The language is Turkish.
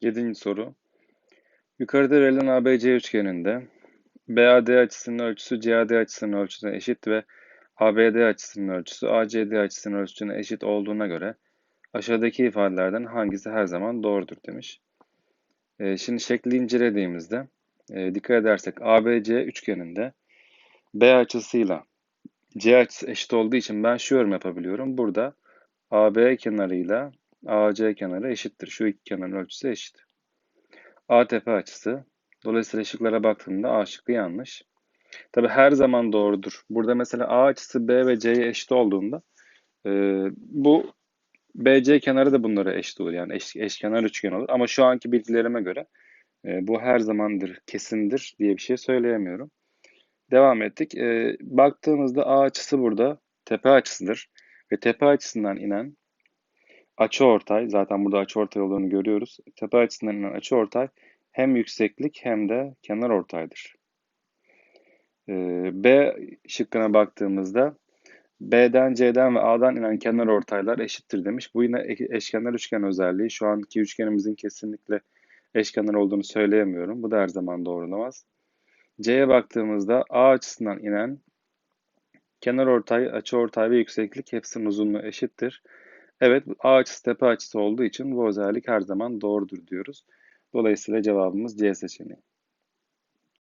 Yedinci soru. Yukarıda verilen ABC üçgeninde BAD açısının ölçüsü CAD açısının ölçüsüne eşit ve ABD açısının ölçüsü ACD açısının ölçüsüne eşit olduğuna göre aşağıdaki ifadelerden hangisi her zaman doğrudur demiş. Ee, şimdi şekli incelediğimizde e, dikkat edersek ABC üçgeninde B açısıyla C açısı eşit olduğu için ben şu yorum yapabiliyorum. Burada AB kenarıyla AC kenarı eşittir. Şu iki kenarın ölçüsü eşit. A tepe açısı. Dolayısıyla şıklara baktığımda A şıkkı yanlış. Tabi her zaman doğrudur. Burada mesela A açısı B ve C'ye eşit olduğunda e, bu BC kenarı da bunlara eşit olur. Yani eş, eşkenar üçgen olur. Ama şu anki bilgilerime göre e, bu her zamandır, kesindir diye bir şey söyleyemiyorum. Devam ettik. E, baktığımızda A açısı burada tepe açısıdır. Ve tepe açısından inen açıortay, zaten burada açıortay olduğunu görüyoruz. Tepe açısından inen açıortay hem yükseklik hem de kenar ortaydır. Ee, B şıkkına baktığımızda B'den, C'den ve A'dan inen kenar ortaylar eşittir demiş. Bu yine eşkenar üçgen özelliği. Şu anki üçgenimizin kesinlikle eşkenar olduğunu söyleyemiyorum. Bu da her zaman doğrulamaz. C'ye baktığımızda A açısından inen kenar ortay, açı ortay ve yükseklik hepsinin uzunluğu eşittir. Evet, A açısı tepe açısı olduğu için bu özellik her zaman doğrudur diyoruz. Dolayısıyla cevabımız C seçeneği.